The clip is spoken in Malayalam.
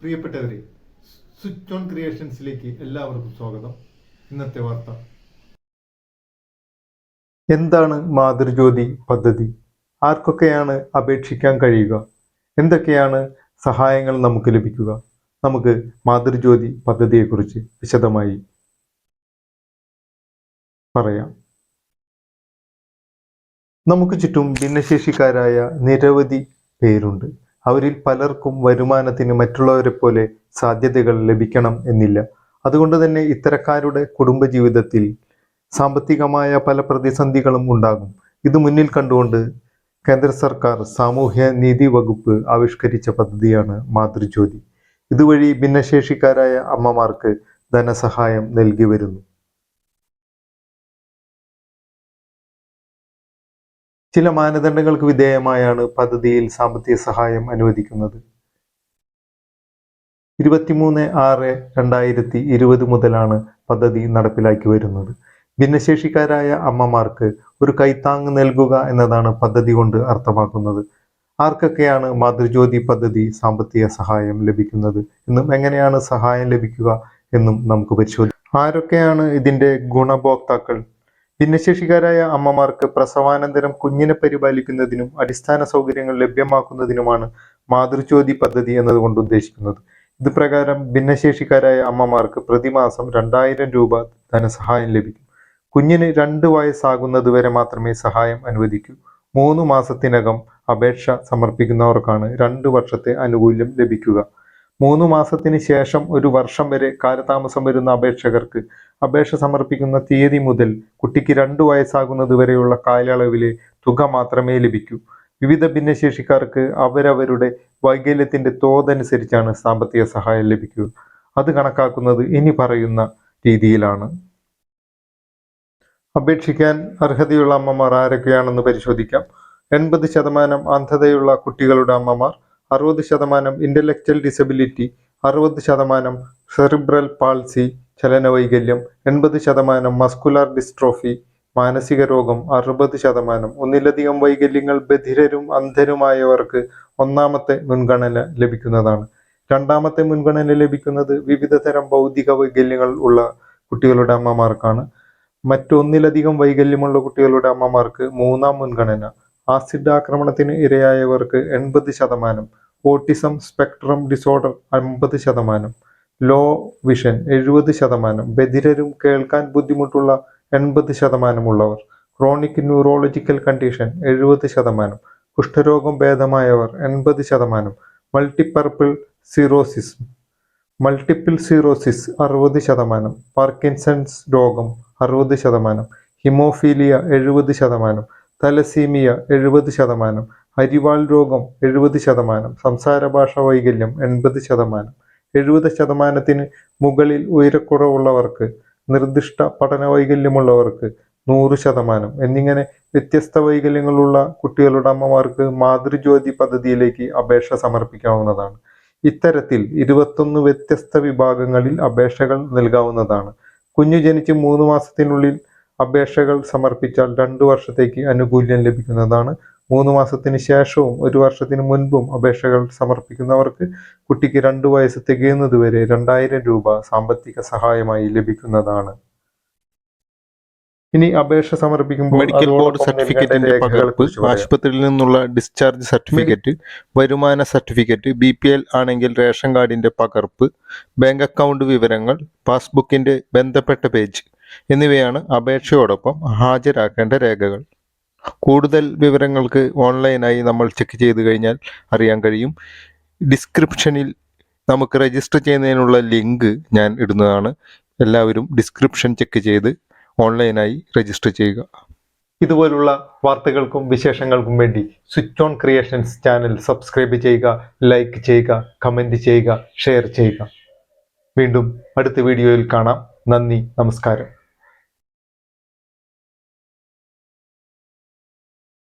പ്രിയപ്പെട്ടവരെ സ്വിച്ച് ഓൺ ക്രിയേഷൻസിലേക്ക് എല്ലാവർക്കും സ്വാഗതം. ഇന്നത്തെ വാർത്ത. എന്താണ് മാതൃജ്യോതി പദ്ധതി? ആർക്കൊക്കെയാണ് അപേക്ഷിക്കാൻ കഴിയുക? എന്തൊക്കെയാണ് സഹായങ്ങൾ നമുക്ക് ലഭിക്കുക? നമുക്ക് മാതൃജ്യോതി പദ്ധതിയെക്കുറിച്ച് വിശദമായി പറയാം. നമുക്ക് ചുറ്റും ഭിന്നശേഷിക്കാരായ നിരവധി പേരുണ്ട്. അവരിൽ പലർക്കും വരുമാനത്തിന് മറ്റുള്ളവരെ പോലെ സാധ്യതകൾ ലഭിക്കണം എന്നില്ല. അതുകൊണ്ട് തന്നെ ഇത്തരക്കാരുടെ കുടുംബജീവിതത്തിൽ സാമ്പത്തികമായ പല പ്രതിസന്ധികളും ഉണ്ടാകും. ഇത് മുന്നിൽ കണ്ടുകൊണ്ട് കേന്ദ്ര സർക്കാർ സാമൂഹ്യ നീതി വകുപ്പ് ആവിഷ്കരിച്ച പദ്ധതിയാണ് മാതൃജ്യോതി. ഇതുവഴി ഭിന്നശേഷിക്കാരായ അമ്മമാർക്ക് ധനസഹായം നൽകി വരുന്നു. ചില മാനദണ്ഡങ്ങൾക്ക് വിധേയമായാണ് പദ്ധതിയിൽ സാമ്പത്തിക സഹായം അനുവദിക്കുന്നത്. ഇരുപത്തിമൂന്ന് ആറ് രണ്ടായിരത്തി ഇരുപത് മുതലാണ് പദ്ധതി നടപ്പിലാക്കി വരുന്നത്. ഭിന്നശേഷിക്കാരായ അമ്മമാർക്ക് ഒരു കൈത്താങ് നൽകുക എന്നതാണ് പദ്ധതി കൊണ്ട് അർത്ഥമാക്കുന്നത്. ആർക്കൊക്കെയാണ് മാതൃജ്യോതി പദ്ധതി സാമ്പത്തിക സഹായം ലഭിക്കുന്നത്? എന്നും എങ്ങനെയാണ് സഹായം ലഭിക്കുക എന്നും നമുക്ക് പരിശോധിക്കാം ആരൊക്കെയാണ് ഇതിന്റെ ഗുണഭോക്താക്കൾ? ഭിന്നശേഷിക്കാരായ അമ്മമാർക്ക് പ്രസവാനന്തരം കുഞ്ഞിനെ പരിപാലിക്കുന്നതിനും അടിസ്ഥാന സൗകര്യങ്ങൾ ലഭ്യമാക്കുന്നതിനുമാണ് മാതൃജ്യോതി പദ്ധതി എന്നതുകൊണ്ട് ഉദ്ദേശിക്കുന്നത്. ഇത് പ്രകാരം ഭിന്നശേഷിക്കാരായ അമ്മമാർക്ക് പ്രതിമാസം രണ്ടായിരം രൂപ ധനസഹായം ലഭിക്കും. കുഞ്ഞിന് രണ്ട് വയസ്സാകുന്നത് വരെ മാത്രമേ സഹായം അനുവദിക്കൂ. മൂന്ന് മാസത്തിനകം അപേക്ഷ സമർപ്പിക്കുന്നവർക്കാണ് രണ്ട് വർഷത്തെ ആനുകൂല്യം ലഭിക്കുക. മൂന്ന് മാസത്തിന് ശേഷം ഒരു വർഷം വരെ കാലതാമസം വരുന്ന അപേക്ഷകർക്ക് അപേക്ഷ സമർപ്പിക്കുന്ന തീയതി മുതൽ കുട്ടിക്ക് രണ്ടു വയസ്സാകുന്നത് വരെയുള്ള കാലയളവിലെ തുക മാത്രമേ ലഭിക്കൂ. വിവിധ ഭിന്നശേഷിക്കാർക്ക് അവരവരുടെ വൈകല്യത്തിന്റെ തോതനുസരിച്ചാണ് സാമ്പത്തിക സഹായം ലഭിക്കുക. അത് കണക്കാക്കുന്നത് ഇനി പറയുന്ന രീതിയിലാണ്. അപേക്ഷിക്കാൻ അർഹതയുള്ള അമ്മമാർ ആരൊക്കെയാണെന്ന് പരിശോധിക്കാം. എൺപത് ശതമാനം അന്ധതയുള്ള കുട്ടികളുടെ അമ്മമാർ അറുപത് ശതമാനം ഇന്റലക്ച്വൽ ഡിസബിലിറ്റി അറുപത് ശതമാനം സെറിബ്രൽ പാൾസി ചലനവൈകല്യം എൺപത് ശതമാനം മസ്കുലാർ ഡിസ്ട്രോഫി മാനസിക രോഗം അറുപത് ശതമാനം. ഒന്നിലധികം വൈകല്യങ്ങൾ ബധിരരും അന്ധരുമായവർക്ക് ഒന്നാമത്തെ മുൻഗണന ലഭിക്കുന്നതാണ്. രണ്ടാമത്തെ മുൻഗണന ലഭിക്കുന്നത് വിവിധ തരം ഭൗതിക വൈകല്യങ്ങൾ ഉള്ള കുട്ടികളുടെ അമ്മമാർക്കാണ്. മറ്റൊന്നിലധികം വൈകല്യമുള്ള കുട്ടികളുടെ അമ്മമാർക്ക് മൂന്നാം മുൻഗണന. ആസിഡ് ആക്രമണത്തിന് ഇരയായവർക്ക് എൺപത് ശതമാനം ഓട്ടിസം സ്പെക്ട്രം ഡിസോർഡർ അമ്പത് ശതമാനം ലോ വിഷൻ എഴുപത് ശതമാനം ബധിരരും കേൾക്കാൻ ബുദ്ധിമുട്ടുള്ള എൺപത് ശതമാനമുള്ളവർ ക്രോണിക് ന്യൂറോളജിക്കൽ കണ്ടീഷൻ എഴുപത് ശതമാനം കുഷ്ഠരോഗം ഭേദമായവർ എൺപത് ശതമാനം മൾട്ടിപ്പർപ്പിൾ സിറോസിസ് മൾട്ടിപ്പിൾ സിറോസിസ് അറുപത് ശതമാനം പാർക്കിൻസൺസ് രോഗം അറുപത് ശതമാനം ഹിമോഫീലിയ എഴുപത് ശതമാനം തലസീമിയ എഴുപത് ശതമാനം അരിവാൾ രോഗം എഴുപത് ശതമാനം സംസാര ഭാഷ വൈകല്യം എൺപത് ശതമാനം. എഴുപത് ശതമാനത്തിന് മുകളിൽ ഉയരക്കുറവുള്ളവർക്ക് നിർദ്ദിഷ്ട പഠന വൈകല്യമുള്ളവർക്ക് നൂറ് ശതമാനം. എന്നിങ്ങനെ വ്യത്യസ്ത വൈകല്യങ്ങളുള്ള കുട്ടികളുടെ അമ്മമാർക്ക് മാതൃജ്യോതി പദ്ധതിയിലേക്ക് അപേക്ഷ സമർപ്പിക്കാവുന്നതാണ്. ഇത്തരത്തിൽ ഇരുപത്തൊന്ന് വ്യത്യസ്ത വിഭാഗങ്ങളിൽ അപേക്ഷകൾ നൽകാവുന്നതാണ്. കുഞ്ഞു ജനിച്ച് മൂന്ന് മാസത്തിനുള്ളിൽ അപേക്ഷകൾ സമർപ്പിച്ചാൽ രണ്ടു വർഷത്തേക്ക് ആനുകൂല്യം ലഭിക്കുന്നതാണ്. മൂന്ന് മാസത്തിന് ശേഷവും ഒരു വർഷത്തിന് മുൻപും അപേക്ഷകൾ സമർപ്പിക്കുന്നവർക്ക് കുട്ടിക്ക് രണ്ടു വയസ്സ് തികയുന്നതുവരെ രണ്ടായിരം രൂപ സാമ്പത്തിക സഹായമായി ലഭിക്കുന്നതാണ്. ഇനി അപേക്ഷ സമർപ്പിക്കുമ്പോൾ മെഡിക്കൽ ബോർഡ് സർട്ടിഫിക്കറ്റിന്റെ പകർപ്പ് ആശുപത്രിയിൽ നിന്നുള്ള ഡിസ്ചാർജ് സർട്ടിഫിക്കറ്റ് വരുമാന സർട്ടിഫിക്കറ്റ് ബി പി എൽ ആണെങ്കിൽ റേഷൻ കാർഡിന്റെ പകർപ്പ് ബാങ്ക് അക്കൗണ്ട് വിവരങ്ങൾ പാസ്ബുക്കിന്റെ ബന്ധപ്പെട്ട പേജ് എന്നിവയാണ് അപേക്ഷയോടൊപ്പം ഹാജരാക്കേണ്ട രേഖകൾ. കൂടുതൽ വിവരങ്ങൾക്ക് ഓൺലൈനായി നമ്മൾ ചെക്ക് ചെയ്ത് കഴിഞ്ഞാൽ അറിയാൻ കഴിയും. ഡിസ്ക്രിപ്ഷനിൽ നമുക്ക് രജിസ്റ്റർ ചെയ്യുന്നതിനുള്ള ലിങ്ക് ഞാൻ ഇടുന്നതാണ്. എല്ലാവരും ഡിസ്ക്രിപ്ഷൻ ചെക്ക് ചെയ്ത് ഓൺലൈനായി രജിസ്റ്റർ ചെയ്യുക. ഇതുപോലുള്ള വാർത്തകൾക്കും വിശേഷങ്ങൾക്കും വേണ്ടി switch on creations channel subscribe ചെയ്യുക ലൈക്ക് ചെയ്യുക കമന്റ് ചെയ്യുക ഷെയർ ചെയ്യുക. വീണ്ടും അടുത്ത വീഡിയോയിൽ കാണാം. നന്ദി നമസ്കാരം.